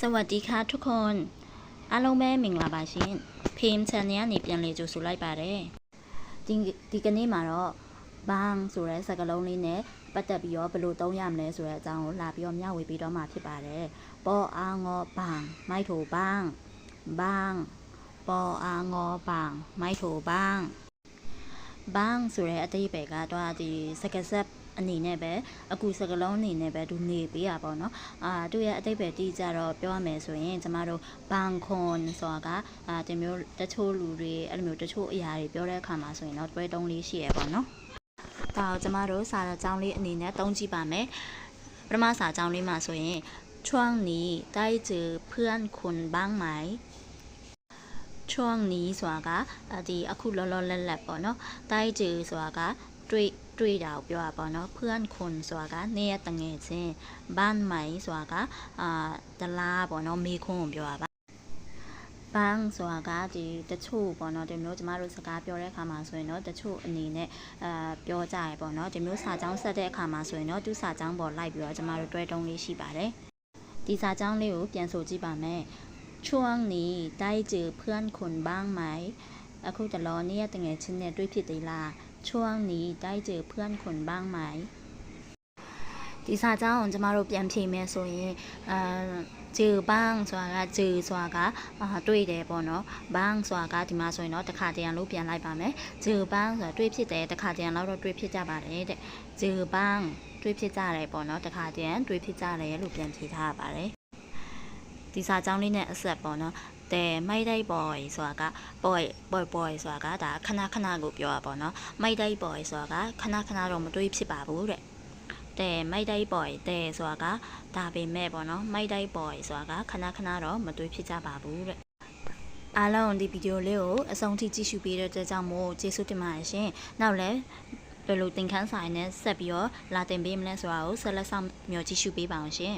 สวัสดีค่ะทุกคนအားလုံးပဲမင်္ဂလာပါရှင်ဖေးမ် channel ကနေပြန်လည်ကြိုဆိုလိုက်ပါတယ်ဒီဒီကနေ့မှာတော့ဘန်းဆိုတဲ့စကားလုံးလေးနဲ့ပတ်သက်ပြီးတော့ဘယ်လိုသုံးရမလဲဆိုတဲ့အကြောင်းကိုလာပြီးတော့မျှဝေပေးတော့မှာဖြစ်ပါတယ်ပေါ်အားငေါဘန်းမိုက်ထိုဘန်းဘန်းပေါ်အားငေါဘန်းမိုက်ထိုဘ န်းဘန်းဆိုတဲ့အတိတ်ပဲကတော့ဒီစကားဆက်အနေနဲ့ပဲအခုစကလုံးအနေနဲ့ပဲသူနေပေးရပါတော့เนาะအာသူ့ရဲ့အတိတ်ပဲတီးကြတော့ပြောရမယ်ဆိုရင်ကျမတို့ဘန်ခွန်ဆိုတာကအာဒီမျိုးတချို့လူတွေအဲ့လိုမျိုးတချို့အရာတွေပြောတဲ့အခါမှာဆိုရင်တော့တွဲတုံးလေးရှိရပါတော့เนาะဒါကိုကျမတို့စာကြောင်းလေးအနေနဲ့တုံးကြည့်ပါမယ်ပထမစာကြောင်းလေးမှာဆိုရင်ช่วงนี้ได้เจอเพื่อนคุณบ้างไหม ช่วงนี้ဆိုတာကဒီအခုလောလောလတ်လတ်ပေါ့เนาะได้เจอဆိုတာကတွေ့တွေ့တာကိုပြောတာပေါ့နော်เพื่อนคนဆိုတာကနေရတငယ်ချင်းบ้านใหม่ဆိုတာကအာတလားပေါ့နော်မေခွန်းကိုပြောတာပါဘန်းဆိုတာကဒီတချို့ပေါ့နော်ဒီမျိုးကျမတို့စကားပြောတဲ့အခါမှာဆိုရင်တော့တချို့အနေနဲ့အာပြောကြရပေါ့နော်ဒီမျိုးစာကြောင်းဆက်တဲ့အခါမှာဆိုရင်တော့သူစာကြောင်းပေါ်လိုက်ပြီးတော့ကျမတို့တွဲတုံးလေးရှိပါတယ်ဒီစာကြောင်းလေးကိုပြန်ဆိုကြည့်ပါမယ် ช่วงนี้ได้เจอเพื่อนคนบ้างไหมအခုတလောနေ့တငယ်ချင်းနဲ့တွေ့ဖြစ်သေးလား ช่วงนี้ได้เจอเพื่อนคนบ้างไหมဒီစာကြောင်းကိုကျမတို့ပြန်ဖြေမယ်ဆိုရင်အဲเจอบ้างဆိုတာကเจอဆိုတာကအာတွေ့တယ်ပေါ့နော်บ้างဆိုတာကဒီမှာဆိုရင်တော့တစ်ခါတရံလို့ပြန်လိုက်ပါမယ်เจอบ้างဆိုတာတွေ့ဖြစ်တယ်တစ်ခါတရံတော့တွေ့ဖြစ်ကြပါတယ်တဲ့เจอบ้างတွေ့ဖြစ်ကြတယ်ပေါ့နော်တစ်ခါတရံတွေ့ဖြစ်ကြတယ်လို့ပြန်ဖြေထားရပါတယ် ဒီစာကြောင်းလေးနဲ့အဆက်ပေါ့နော်တဲ့မိုက်တိုက်ပေါ်ဆိုတာကပေါ်ပေါ်ပေါ်ဆိုတာကဒါခဏခဏကိုပြောတာပေါ့နော်မိုက်တိုက်ပေါ်ဆိုတာကခဏခဏတော့မတွေးဖြစ်ပါဘူးတဲ့တဲ့မိုက်တိုက်ပေါ်တဲ့ဆိုတာကဒါပေမဲ့ပေါ့နော်မိုက်တိုက်ပေါ်ဆိုတာကခဏခဏတော့မတွေးဖြစ်ကြပါဘူးတဲ့အားလုံးဒီဗီဒီယိုလေးကိုအဆုံးထိကြည့်ရှုပေးတဲ့အတွက်ကြောင့်မို့ကျေးဇူးတင်ပါတယ်ရှင်နောက်လည်းဘယ်လိုသင်ခန်းစာရင်းနဲ့ဆက်ပြီးတော့လာတင်ပေးမလဲဆိုတာကိုဆက်လက်ဆောင်မျှော်ကြည့်ရှုပေးပါအောင်ရှင်